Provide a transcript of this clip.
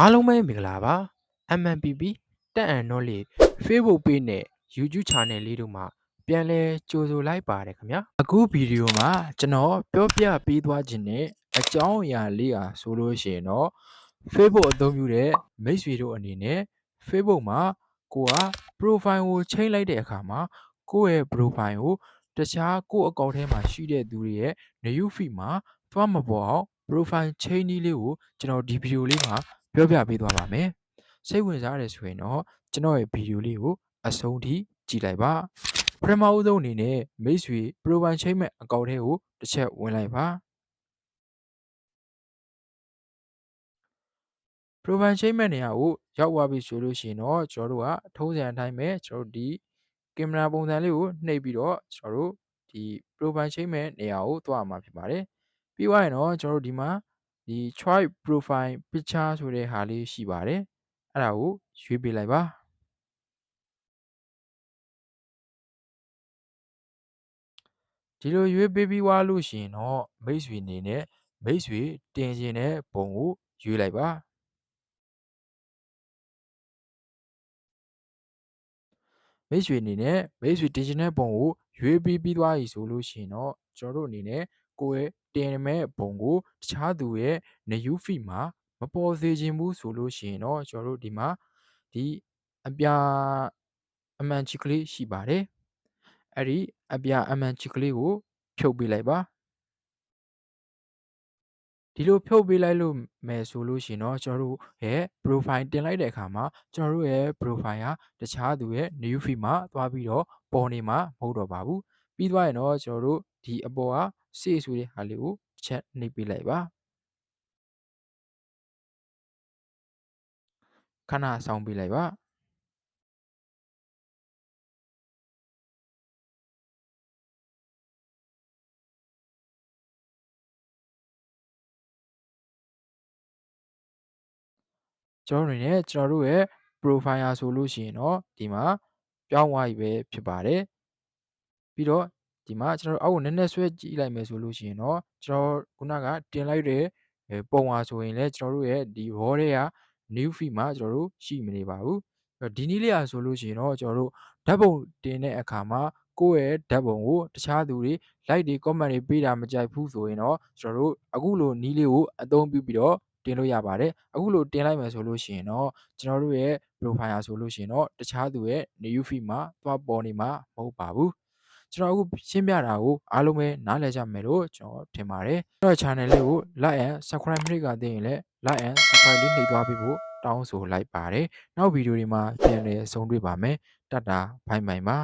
အားလုံးပဲမင်္ဂလာပါ MNPP တက်အန် knowledge Facebook page နဲ့ YouTube channel လေးတို့မှာပြန်လဲကြိုဆိုလိုက်ပါတယ်ခင်ဗျာအခုဗီဒီယိုမှာကျွန်တော်ပြောပြပေးသွားခြင်းနဲ့အကြောင်းအရာလေးอ่ะဆိုလို့ရှိရင်တော့ Facebook အသုံးပြုတဲ့မိတ်ဆွေတို့အနေနဲ့ Facebook မှာကိုက profile ကိုချိန်လိုက်တဲ့အခါမှာကိုယ့်ရဲ့ profile ကိုတခြားကိုယ့်အကောင့်ထဲမှာရှိတဲ့သူတွေရဲ့ new feed မှာသွားမပေါ်အောင် profile ချိန်နည်းလေးကိုကျွန်တော်ဒီဗီဒီယိုလေးမှာ ပြောပြပေးသွားပါမယ်စိတ်ဝင်စားတယ်ဆိုရင်တော့ကျွန်တော်ရဲ့ဗီဒီယိုလေးကိုအဆုံးထိကြည့်လိုက်ပါပထမဦးဆုံးအနေနဲ့မိတ်ဆွေ profile ချိန်မဲ့အကောင့်ထဲကိုတစ်ချက်ဝင်လိုက်ပါ profile ချိန်မဲ့နေရာကိုရောက်သွားပြီဆိုလို့ရှိရင်တော့ကျွန်တော်တို့ကထုံးစံအတိုင်းပဲကျွန်တော်တို့ဒီကင်မရာပုံစံလေးကိုနှိပ်ပြီးတော့ကျွန်တော်တို့ဒီ profile ချိန်မဲ့နေရာကိုသွားမှာဖြစ်ပါတယ်ပြီးသွားရင်တော့ကျွန်တော်တို့ဒီမှာ ဒီ try profile picture ဆိုတဲ့ဟာလေးရှိပါတယ်အဲ့ဒါကိုရွေးပေးလိုက်ပါဒီလိုရွေးပေးပြီးွားလို့ရှိရင်တော့မိတ်ဆွေအနေနဲ့မိတ်ဆွေတင်ခြင်းတဲ့ပုံကိုရွေးလိုက်ပါမိတ်ဆွေအနေနဲ့မိတ်ဆွေတင်ခြင်းတဲ့ပုံကိုရွေးပြီးပြီးသွားပြီဆိုလို့ရှိရင်တော့ကျွန်တော်တို့အနေနဲ့ ကိုယ့်ရဲ့တင်မဲ့ပုံကိုတခြားသူရဲ့ new feed မှာမပေါ်စေခြင်းဘူးဆိုလို့ရှိရင်တော့ကျွန်တော်တို့ဒီမှာဒီအပြာအမှန်ချီကလေးရှိပါတယ်အဲ့ဒီအပြာအမှန်ချီကလေးကို ဖြုတ်ပေးလိုက်ပါဒီလိုဖြုတ်ပေးလိုက်လို့မယ်ဆိုလို့ရှိရင်တော့ကျွန်တော်တို့ရဲ့ profile တင်လိုက်တဲ့အခါမှာကျွန်တော်တို့ရဲ့ profile ဟာတခြားသူရဲ့ new feed မှာသွားပြီးတော့ပေါ်နေမှာမဟုတ်တော့ပါဘူးပြီးသွားရင်တော့ကျွန်တော်တို့ဒီအပေါ်က save ဆိုတဲ့ဟာလေးကိုတစ်ချက်နှိပ်ပေးလိုက်ပါခဏဆောင်ပေးလိုက်ပါကျွန်တော်အနေနဲ့ကျွန်တော်တို့ရဲ့ profile ဟာဆိုလို့ရှိရင်တော့ဒီမှာပြောင်းသွားပြီပဲဖြစ်ပါတယ်ပြီးတော့ ဒီမှာကျွန်တော်တို့အောက်ကိုနည်းနည်းဆွဲကြည့်လိုက်မယ်ဆိုလို့ရှိရင်တော့ကျွန်တော်ခုနကတင်လိုက်တဲ့ပုံဟာဆိုရင်လည်းကျွန်တော်တို့ရဲ့ဒီ raw တွေက new feed မှာကျွန်တော်တို့ရှိမနေပါဘူးဒီနည်းလေးอ่ะဆိုလို့ရှိရင်တော့ကျွန်တော်တို့ဓာတ်ပုံတင်တဲ့အခါမှာကိုယ့်ရဲ့ဓာတ်ပုံကိုတခြားသူတွေ like တွေ comment တွေပေးတာမကြိုက်ဘူးဆိုရင်တော့ကျွန်တော်တို့အခုလိုနည်းလေးကိုအသုံးပြုပြီးတော့တင်လို့ရပါတယ်အခုလိုတင်လိုက်မယ်ဆိုလို့ရှိရင်တော့ကျွန်တော်တို့ရဲ့ profile ဟာဆိုလို့ရှိရင်တော့တခြားသူရဲ့ new feed မှာသွားပေါ်နေမှာမဟုတ်ပါဘူး ကျွန်တော်အခုရှင်းပြတာကိုအားလုံးပဲနားလည်ကြမယ်လို့ကျွန်တော်ထင်ပါတယ်ကျွန်တော် channel လေးကို like and subscribe မလုပ်ကသေးရင်လည်း like and subscribe လေးနှိပ်သွားပေးဖို့တောင်းဆိုလိုက်ပါတယ်နောက်ဗီဒီယိုတွေမှာပြန်လည်ဆုံတွေ့ပါမယ်တတ်တာဘိုင်ဘိုင်ပါ